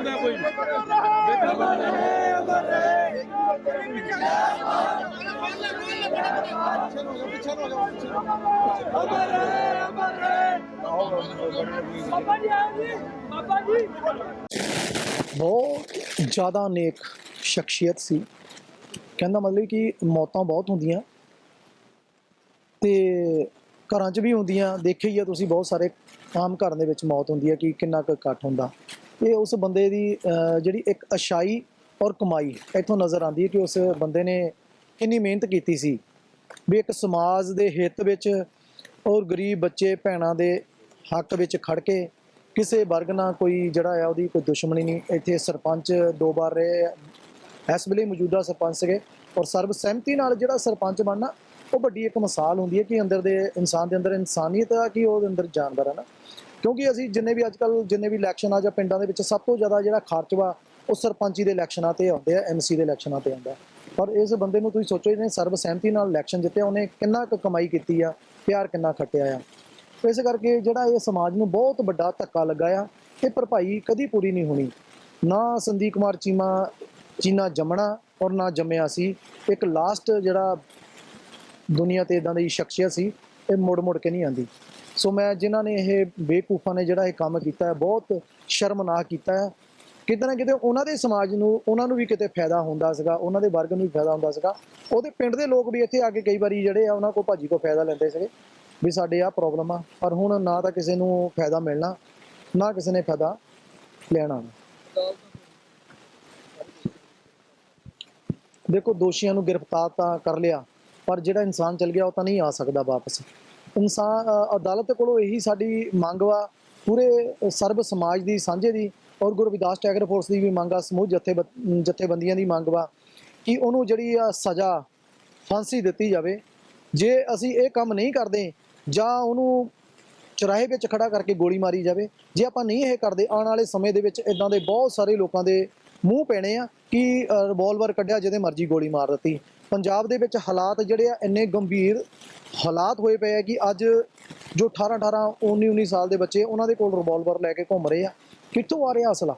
ਬੋਲਣਾ ਕੋਈ? ਬਹੁਤ ਜ਼ਿਆਦਾ ਨੇਕ ਸ਼ਖਸੀਅਤ ਸੀ। ਕਹਿੰਦਾ ਮਤਲਬ ਕਿ ਮੌਤਾਂ ਬਹੁਤ ਹੁੰਦੀਆਂ ਤੇ ਘਰਾਂ 'ਚ ਵੀ ਹੁੰਦੀਆਂ, ਦੇਖਿਆ ਹੀ ਆ ਤੁਸੀਂ, ਬਹੁਤ ਸਾਰੇ ਆਮ ਘਰਾਂ ਦੇ ਵਿੱਚ ਮੌਤ ਹੁੰਦੀ ਹੈ ਕਿ ਕਿੰਨਾ ਕੁ ਇਕੱਠ ਹੁੰਦਾ। ਇਹ ਉਸ ਬੰਦੇ ਦੀ ਜਿਹੜੀ ਇੱਕ ਅਸ਼ਾਈ ਔਰ ਕਮਾਈ ਇੱਥੋਂ ਨਜ਼ਰ ਆਉਂਦੀ ਹੈ ਕਿ ਉਸ ਬੰਦੇ ਨੇ ਕਿੰਨੀ ਮਿਹਨਤ ਕੀਤੀ ਸੀ ਵੀ ਇੱਕ ਸਮਾਜ ਦੇ ਹਿੱਤ ਵਿੱਚ ਔਰ ਗਰੀਬ ਬੱਚੇ, ਭੈਣਾਂ ਦੇ ਹੱਕ ਵਿੱਚ ਖੜ ਕੇ ਕਿਸੇ ਵਰਗ ਨਾਲ ਕੋਈ ਜਿਹੜਾ ਆ ਉਹਦੀ ਕੋਈ ਦੁਸ਼ਮਣੀ ਨਹੀਂ ਇੱਥੇ ਸਰਪੰਚ ਦੋ ਵਾਰ ਰਹੇ ਆ। ਇਸ ਵੇਲੇ ਮੌਜੂਦਾ ਸਰਪੰਚ ਸੀਗੇ ਔਰ ਸਰਬ ਸਹਿਮਤੀ ਨਾਲ ਜਿਹੜਾ ਸਰਪੰਚ ਬਣਨਾ, ਉਹ ਵੱਡੀ ਇੱਕ ਮਿਸਾਲ ਹੁੰਦੀ ਹੈ ਕਿ ਅੰਦਰ ਦੇ ਇਨਸਾਨ ਦੇ ਅੰਦਰ ਇਨਸਾਨੀਅਤ ਆ ਕਿ ਉਹਦੇ ਅੰਦਰ ਜਾਨਵਰ ਆ ਨਾ ਕਿਉਂਕਿ ਅਸੀਂ ਜਿੰਨੇ ਵੀ ਅੱਜਕੱਲ ਜਿੰਨੇ ਵੀ ਇਲੈਕਸ਼ਨ ਆ ਜਾਂ ਪਿੰਡਾਂ ਦੇ ਵਿੱਚ ਸਭ ਤੋਂ ਜ਼ਿਆਦਾ ਜਿਹੜਾ ਖਰਚ ਵਾ ਉਹ ਸਰਪੰਚੀ ਦੇ ਇਲੈਕਸ਼ਨਾਂ ਤੇ ਆਉਂਦੇ ਆ ਐਮਸੀ ਦੇ ਇਲੈਕਸ਼ਨਾਂ ਤੇ ਆਉਂਦਾ। ਪਰ ਇਸ ਬੰਦੇ ਨੂੰ ਤੁਸੀਂ ਸੋਚੋ, ਇਹਨੇ ਸਰਬ ਸਹਿਮਤੀ ਨਾਲ ਇਲੈਕਸ਼ਨ ਜਿੱਤਿਆ ਉਹਨੇ ਕਿੰਨਾ ਕੁ ਕਮਾਈ ਕੀਤੀ ਆ, ਪਿਆਰ ਕਿੰਨਾ ਖੱਟਿਆ ਆ। ਇਸ ਕਰਕੇ ਜਿਹੜਾ ਇਹ ਸਮਾਜ ਨੂੰ ਬਹੁਤ ਵੱਡਾ ਧੱਕਾ ਲੱਗਾ ਆ, ਇਹ ਭਰਪਾਈ ਕਦੀ ਪੂਰੀ ਨਹੀਂ ਹੋਣੀ। ਨਾ ਸੰਦੀਪ ਕੁਮਾਰ ਚੀਮਾ, ਚੀਨਾ ਜੰਮਣਾ ਔਰ ਨਾ ਜੰਮਿਆ ਸੀ। ਇੱਕ ਲਾਸਟ ਜਿਹੜਾ ਦੁਨੀਆ ਤੇ ਇਦਾਂ ਦੀ ਸ਼ਖਸੀਅਤ ਸੀ, ਇਹ ਮੁੜ ਮੁੜ ਕੇ ਨਹੀਂ ਆਂਦੀ। ਸੋ ਮੈਂ ਜਿਨ੍ਹਾਂ ਨੇ ਇਹ ਬੇਕੂਫਾਂ ਨੇ ਜਿਹੜਾ ਇਹ ਕੰਮ ਕੀਤਾ ਹੈ, ਬਹੁਤ ਸ਼ਰਮਨਾਕ ਕੀਤਾ ਹੈ। ਕਿਤੇ ਨਾ ਕਿਤੇ ਉਹਨਾਂ ਦੇ ਸਮਾਜ ਨੂੰ, ਉਹਨਾਂ ਨੂੰ ਵੀ ਕਿਤੇ ਫਾਇਦਾ ਹੁੰਦਾ ਸੀਗਾ, ਉਹਨਾਂ ਦੇ ਵਰਗ ਨੂੰ ਵੀ ਫਾਇਦਾ ਹੁੰਦਾ ਸੀਗਾ। ਉਹਦੇ ਪਿੰਡ ਦੇ ਲੋਕ ਵੀ ਇੱਥੇ ਆ ਕੇ ਕਈ ਵਾਰੀ ਜਿਹੜੇ ਆ, ਉਹਨਾਂ ਕੋਲ ਭਾਜੀ ਕੋ ਫਾਇਦਾ ਲੈਂਦੇ ਸੀਗੇ ਵੀ ਸਾਡੇ ਆ ਪ੍ਰੋਬਲਮ ਆ, ਪਰ ਹੁਣ ਨਾ ਤਾਂ ਕਿਸੇ ਨੂੰ ਫਾਇਦਾ ਮਿਲਣਾ, ਨਾ ਕਿਸੇ ਨੇ ਫਾਇਦਾ ਲੈਣਾ। ਦੇਖੋ, ਦੋਸ਼ੀਆਂ ਨੂੰ ਗ੍ਰਿਫਤਾਰ ਤਾਂ ਕਰ ਲਿਆ, ਪਰ ਜਿਹੜਾ ਇਨਸਾਨ ਚਲ ਗਿਆ, ਉਹ ਤਾਂ ਨਹੀਂ ਆ ਸਕਦਾ ਵਾਪਸ। ਇਨਸਾਨ ਅਦਾਲਤ ਕੋਲੋਂ ਇਹੀ ਸਾਡੀ ਮੰਗ ਵਾ, ਪੂਰੇ ਸਰਬ ਸਮਾਜ ਦੀ, ਸਾਂਝੇ ਦੀ ਔਰ ਗੁਰੂ ਟੈਗਰ ਫੋਰਸ ਦੀ ਵੀ ਮੰਗ ਆ, ਸਮੂਹ ਜਥੇ ਜਥੇਬੰਦੀਆਂ ਦੀ ਮੰਗ ਵਾ ਕਿ ਉਹਨੂੰ ਜਿਹੜੀ ਆ ਸਜ਼ਾ ਫਾਂਸੀ ਦਿੱਤੀ ਜਾਵੇ। ਜੇ ਅਸੀਂ ਇਹ ਕੰਮ ਨਹੀਂ ਕਰਦੇ ਜਾਂ ਉਹਨੂੰ ਚੁਰਾਹੇ ਵਿੱਚ ਖੜਾ ਕਰਕੇ ਗੋਲੀ ਮਾਰੀ ਜਾਵੇ, ਜੇ ਆਪਾਂ ਨਹੀਂ ਇਹ ਕਰਦੇ, ਆਉਣ ਵਾਲੇ ਸਮੇਂ ਦੇ ਵਿੱਚ ਇਦਾਂ ਦੇ ਬਹੁਤ ਸਾਰੇ ਲੋਕਾਂ ਦੇ ਮੂੰਹ ਪੈਣੇ ਆ ਕਿ ਰਿਵਾਲਵਰ ਕੱਢਿਆ ਜਿਹਦੇ ਮਰਜ਼ੀ ਗੋਲੀ ਮਾਰ ਦਿੱਤੀ। ਪੰਜਾਬ ਦੇ ਵਿੱਚ ਹਾਲਾਤ ਜਿਹੜੇ ਆ ਇੰਨੇ ਗੰਭੀਰ ਹਾਲਾਤ ਹੋਏ ਪਏ ਆ ਕਿ ਅੱਜ ਜੋ 18 18 19 19 ਸਾਲ ਦੇ ਬੱਚੇ ਉਹਨਾਂ ਦੇ ਕੋਲ ਰਿਵਾਲਵਰ ਲੈ ਕੇ ਘੁੰਮ ਰਹੇ ਆ। ਕਿੱਥੋਂ ਆ ਰਿਹਾ ਅਸਲਾ?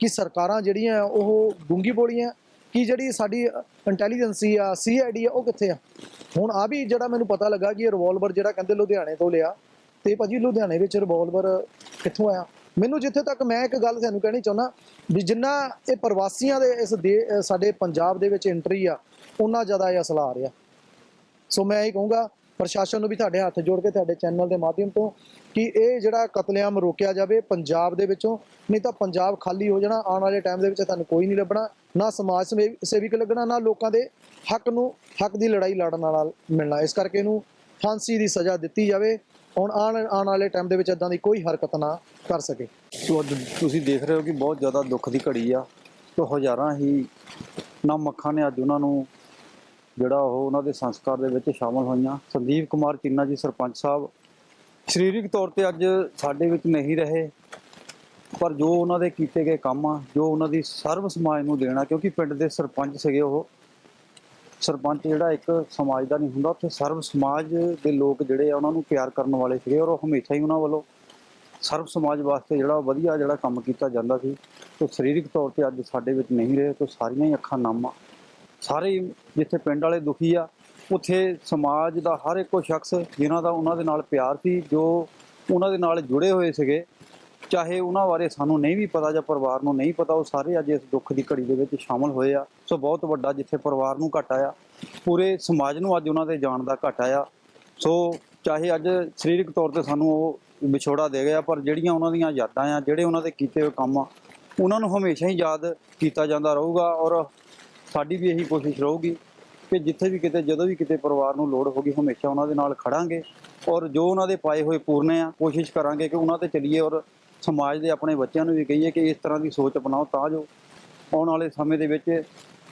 ਕਿ ਸਰਕਾਰਾਂ ਜਿਹੜੀਆਂ ਉਹ ਗੁੰਗੀ ਬੋਲੀਆਂ? ਕਿ ਜਿਹੜੀ ਸਾਡੀ ਇੰਟੈਲੀਜੈਂਸੀ ਆ ਸੀਆਈਡੀ ਆ, ਉਹ ਕਿੱਥੇ ਆ? ਹੁਣ ਆ ਵੀ ਜਿਹੜਾ ਮੈਨੂੰ ਪਤਾ ਲੱਗਾ ਕਿ ਇਹ ਰਿਵਾਲਵਰ ਜਿਹੜਾ ਕਹਿੰਦੇ ਲੁਧਿਆਣੇ ਤੋਂ ਲਿਆ, ਤੇ ਭਾਜੀ ਲੁਧਿਆਣੇ ਵਿੱਚ ਰਿਵਾਲਵਰ ਕਿੱਥੋਂ ਆਇਆ? ਮੈਨੂੰ ਜਿੱਥੇ ਤੱਕ ਮੈਂ ਇੱਕ ਗੱਲ ਤੁਹਾਨੂੰ ਕਹਿਣੀ ਚਾਹੁੰਦਾ ਵੀ ਜਿੰਨਾ ਇਹ ਪ੍ਰਵਾਸੀਆਂ ਦੇ ਇਸ ਦੇ ਸਾਡੇ ਪੰਜਾਬ ਦੇ ਵਿੱਚ ਐਂਟਰੀ ਆ ਉਹਨਾਂ ਜ਼ਿਆਦਾ ਇਹ ਅਸਲਾ ਆ ਰਿਹਾ। ਸੋ ਮੈਂ ਇਹ ਕਹੂੰਗਾ, ਪ੍ਰਸ਼ਾਸਨ ਨੂੰ ਵੀ ਤੁਹਾਡੇ ਹੱਥ ਜੋੜ ਕੇ ਤੁਹਾਡੇ ਚੈਨਲ ਦੇ ਮਾਧਿਅਮ ਤੋਂ ਕਿ ਇਹ ਜਿਹੜਾ ਕਤਲੇਆਮ ਰੋਕਿਆ ਜਾਵੇ ਪੰਜਾਬ ਦੇ ਵਿੱਚੋਂ, ਨਹੀਂ ਤਾਂ ਪੰਜਾਬ ਖਾਲੀ ਹੋ ਜਾਣਾ, ਆਉਣ ਵਾਲੇ ਟਾਈਮ ਦੇ ਵਿੱਚ ਤੁਹਾਨੂੰ ਕੋਈ ਨਹੀਂ ਲੱਭਣਾ, ਨਾ ਸਮਾਜ ਸਮੇ- ਸੇਵਿਕ ਲੱਗਣਾ, ਨਾ ਲੋਕਾਂ ਦੇ ਹੱਕ ਨੂੰ, ਹੱਕ ਦੀ ਲੜਾਈ ਲੜਨ ਵਾਲਾ ਮਿਲਣਾ। ਇਸ ਕਰਕੇ ਇਹਨੂੰ ਫਾਂਸੀ ਦੀ ਸਜ਼ਾ ਦਿੱਤੀ ਜਾਵੇ। ਹੁਣ ਆਉਣ ਆਉਣ ਵਾਲੇ ਟਾਈਮ ਦੇ ਵਿੱਚ ਇਦਾਂ ਦੀ ਕੋਈ ਹਰਕਤ ਨਾ ਕਰ ਸਕੇ। ਸੋ ਅੱਜ ਤੁਸੀਂ ਦੇਖ ਰਹੇ ਹੋ ਕਿ ਬਹੁਤ ਜ਼ਿਆਦਾ ਦੁੱਖ ਦੀ ਘੜੀ ਆ। ਤੇ ਹਜ਼ਾਰਾਂ ਹੀ ਨਮ ਅੱਖਾਂ ਨੇ ਅੱਜ ਉਹਨਾਂ ਨੂੰ ਜਿਹੜਾ ਉਹ ਉਹਨਾਂ ਦੇ ਸੰਸਕਾਰ ਦੇ ਵਿੱਚ ਸ਼ਾਮਲ ਹੋਈਆਂ। ਸੰਦੀਪ ਕੁਮਾਰ ਚੀਨਾ ਜੀ, ਸਰਪੰਚ ਸਾਹਿਬ, ਸਰੀਰਕ ਤੌਰ ਤੇ ਅੱਜ ਸਾਡੇ ਵਿੱਚ ਨਹੀਂ ਰਹੇ, ਪਰ ਜੋ ਉਹਨਾਂ ਦੇ ਕੀਤੇ ਗਏ ਕੰਮ ਆ, ਜੋ ਉਹਨਾਂ ਦੀ ਸਰਵ ਸਮਾਜ ਨੂੰ ਦੇਣਾ, ਕਿਉਂਕਿ ਪਿੰਡ ਦੇ ਸਰਪੰਚ ਸੀਗੇ ਉਹ ਸਰਪੰਚ ਜਿਹੜਾ ਇੱਕ ਸਮਾਜ ਦਾ ਨਹੀਂ ਹੁੰਦਾ, ਉੱਥੇ ਸਰਵ ਸਮਾਜ ਦੇ ਲੋਕ ਜਿਹੜੇ ਆ, ਉਹਨਾਂ ਨੂੰ ਪਿਆਰ ਕਰਨ ਵਾਲੇ ਸੀਗੇ ਔਰ ਉਹ ਹਮੇਸ਼ਾ ਹੀ ਉਹਨਾਂ ਵੱਲੋਂ ਸਰਵ ਸਮਾਜ ਵਾਸਤੇ ਜਿਹੜਾ ਵਧੀਆ ਜਿਹੜਾ ਕੰਮ ਕੀਤਾ ਜਾਂਦਾ ਸੀ। ਉਹ ਸਰੀਰਕ ਤੌਰ ਤੇ ਅੱਜ ਸਾਡੇ ਵਿੱਚ ਨਹੀਂ ਰਹੇ, ਤੇ ਸਾਰੀਆਂ ਹੀ ਅੱਖਾਂ ਨਮ ਸਾਰੇ ਹੀ ਜਿੱਥੇ ਪਿੰਡ ਵਾਲੇ ਦੁਖੀ ਆ, ਉੱਥੇ ਸਮਾਜ ਦਾ ਹਰ ਇੱਕੋ ਸ਼ਖਸ ਜਿਨ੍ਹਾਂ ਦਾ ਉਹਨਾਂ ਦੇ ਨਾਲ ਪਿਆਰ ਸੀ, ਜੋ ਉਹਨਾਂ ਦੇ ਨਾਲ ਜੁੜੇ ਹੋਏ ਸੀਗੇ ਚਾਹੇ ਉਹਨਾਂ ਬਾਰੇ ਸਾਨੂੰ ਨਹੀਂ ਵੀ ਪਤਾ ਜਾਂ ਪਰਿਵਾਰ ਨੂੰ ਨਹੀਂ ਪਤਾ, ਉਹ ਸਾਰੇ ਅੱਜ ਇਸ ਦੁੱਖ ਦੀ ਘੜੀ ਦੇ ਵਿੱਚ ਸ਼ਾਮਲ ਹੋਏ ਆ। ਸੋ ਬਹੁਤ ਵੱਡਾ ਜਿੱਥੇ ਪਰਿਵਾਰ ਨੂੰ ਘਾਟਾ ਆ, ਪੂਰੇ ਸਮਾਜ ਨੂੰ ਅੱਜ ਉਹਨਾਂ ਦੇ ਜਾਣ ਦਾ ਘਾਟਾ ਆ। ਸੋ ਚਾਹੇ ਅੱਜ ਸਰੀਰਕ ਤੌਰ ਤੇ ਸਾਨੂੰ ਉਹ ਵਿਛੋੜਾ ਦੇ ਗਿਆ ਪਰ ਜਿਹੜੀਆਂ ਉਹਨਾਂ ਦੀਆਂ ਯਾਦਾਂ ਆ, ਜਿਹੜੇ ਉਹਨਾਂ ਦੇ ਕੀਤੇ ਹੋਏ ਕੰਮ ਆ, ਉਹਨਾਂ ਨੂੰ ਹਮੇਸ਼ਾ ਹੀ ਯਾਦ ਕੀਤਾ ਜਾਂਦਾ ਰਹੂਗਾ ਔਰ ਸਾਡੀ ਵੀ ਇਹੀ ਕੋਸ਼ਿਸ਼ ਰਹੂਗੀ ਕਿ ਜਿੱਥੇ ਵੀ ਕਿਤੇ, ਜਦੋਂ ਵੀ ਕਿਤੇ ਪਰਿਵਾਰ ਨੂੰ ਲੋੜ ਹੋਗੀ ਹਮੇਸ਼ਾ ਉਹਨਾਂ ਦੇ ਨਾਲ ਖੜਾਂਗੇ ਔਰ ਜੋ ਉਹਨਾਂ ਦੇ ਪਾਏ ਹੋਏ ਪੂਰਨੇ ਆ, ਕੋਸ਼ਿਸ਼ ਕਰਾਂਗੇ ਕਿ ਉਹਨਾਂ ਤੇ ਚੱਲੀਏ ਔਰ ਸਮਾਜ ਦੇ ਆਪਣੇ ਬੱਚਿਆਂ ਨੂੰ ਵੀ ਕਹੀਏ ਕਿ ਇਸ ਤਰ੍ਹਾਂ ਦੀ ਸੋਚ ਅਪਣਾਓ ਤਾਂ ਜੋ ਆਉਣ ਵਾਲੇ ਸਮੇਂ ਦੇ ਵਿੱਚ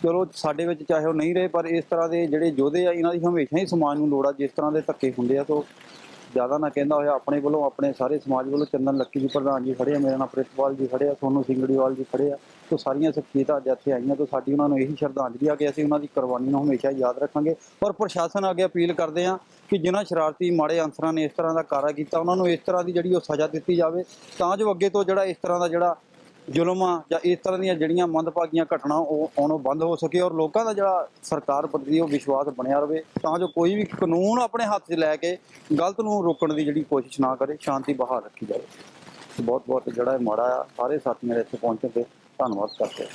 ਚਲੋ ਸਾਡੇ ਵਿੱਚ ਚਾਹੇ ਉਹ ਨਹੀਂ ਰਹੇ, ਪਰ ਇਸ ਤਰ੍ਹਾਂ ਦੇ ਜਿਹੜੇ ਯੋਧੇ ਆ, ਇਹਨਾਂ ਦੀ ਹਮੇਸ਼ਾ ਹੀ ਸਮਾਜ ਨੂੰ ਲੋੜ ਆ, ਜਿਸ ਤਰ੍ਹਾਂ ਦੇ ਧੱਕੇ ਹੁੰਦੇ ਆ, ਸੋ ਜ਼ਿਆਦਾ ਨਾ ਕਹਿੰਦਾ ਹੋਇਆ, ਆਪਣੇ ਵੱਲੋਂ ਆਪਣੇ ਸਾਰੇ ਸਮਾਜ ਵੱਲੋਂ ਚੰਦਨ ਲੱਕੀ ਜੀ ਪ੍ਰਧਾਨ ਜੀ ਖੜੇ ਆ, ਮੇਰੇ ਨਾਲ ਪ੍ਰਿਤਪਾਲ ਜੀ ਖੜੇ ਆ, ਸੋਨੂ ਸਿੰਗੜੀਵਾਲ ਜੀ ਖੜੇ ਆ। ਤੋਂ ਸਾਰੀਆਂ ਸ਼ਖਸੀਅਤਾਂ ਅੱਜ ਇੱਥੇ ਆਈਆਂ ਤੋਂ ਸਾਡੀ ਉਹਨਾਂ ਨੂੰ ਇਹੀ ਸ਼ਰਧਾਂਜਲੀ ਆ ਕਿ ਅਸੀਂ ਉਹਨਾਂ ਦੀ ਕੁਰਬਾਨੀ ਨੂੰ ਹਮੇਸ਼ਾ ਯਾਦ ਰੱਖਾਂਗੇ। ਔਰ ਪ੍ਰਸ਼ਾਸਨ ਅੱਗੇ ਅਪੀਲ ਕਰਦੇ ਆ ਕਿ ਜਿਨ੍ਹਾਂ ਸ਼ਰਾਰਤੀ ਮਾੜੇ ਅਨਸਰਾਂ ਨੇ ਇਸ ਤਰ੍ਹਾਂ ਦਾ ਕਾਰਾ ਕੀਤਾ, ਉਹਨਾਂ ਨੂੰ ਇਸ ਤਰ੍ਹਾਂ ਦੀ ਜਿਹੜੀ ਉਹ ਸਜ਼ਾ ਦਿੱਤੀ ਜਾਵੇ, ਤਾਂ ਜੋ ਅੱਗੇ ਤੋਂ ਜਿਹੜਾ ਇਸ ਤਰ੍ਹਾਂ ਦਾ ਜਿਹੜਾ ਜ਼ੁਲਮਾਂ ਜਾਂ ਇਸ ਤਰ੍ਹਾਂ ਦੀਆਂ ਜਿਹੜੀਆਂ ਮੰਦਭਾਗੀਆਂ ਘਟਨਾ ਉਹ ਆਉਣੋਂ ਬੰਦ ਹੋ ਸਕੇ ਔਰ ਲੋਕਾਂ ਦਾ ਜਿਹੜਾ ਸਰਕਾਰ ਪ੍ਰਤੀ ਉਹ ਵਿਸ਼ਵਾਸ ਬਣਿਆ ਰਵੇ, ਤਾਂ ਜੋ ਕੋਈ ਵੀ ਕਾਨੂੰਨ ਆਪਣੇ ਹੱਥ 'ਚ ਲੈ ਕੇ ਗਲਤ ਨੂੰ ਰੋਕਣ ਦੀ ਜਿਹੜੀ ਕੋਸ਼ਿਸ਼ ਨਾ ਕਰੇ, ਸ਼ਾਂਤੀ ਬਹਾਲ ਰੱਖੀ ਜਾਵੇ। ਬਹੁਤ ਬਹੁਤ ਜਿਹੜਾ ਇਹ ਮਾੜਾ ਆ, ਸਾਰੇ ਸਾਥੀਆਂ ਦੇ ਇੱਥੇ ਪਹੁੰਚਣ ਤੇ ਧੰਨਵਾਦ ਕਰਦੇ ਹਾਂ।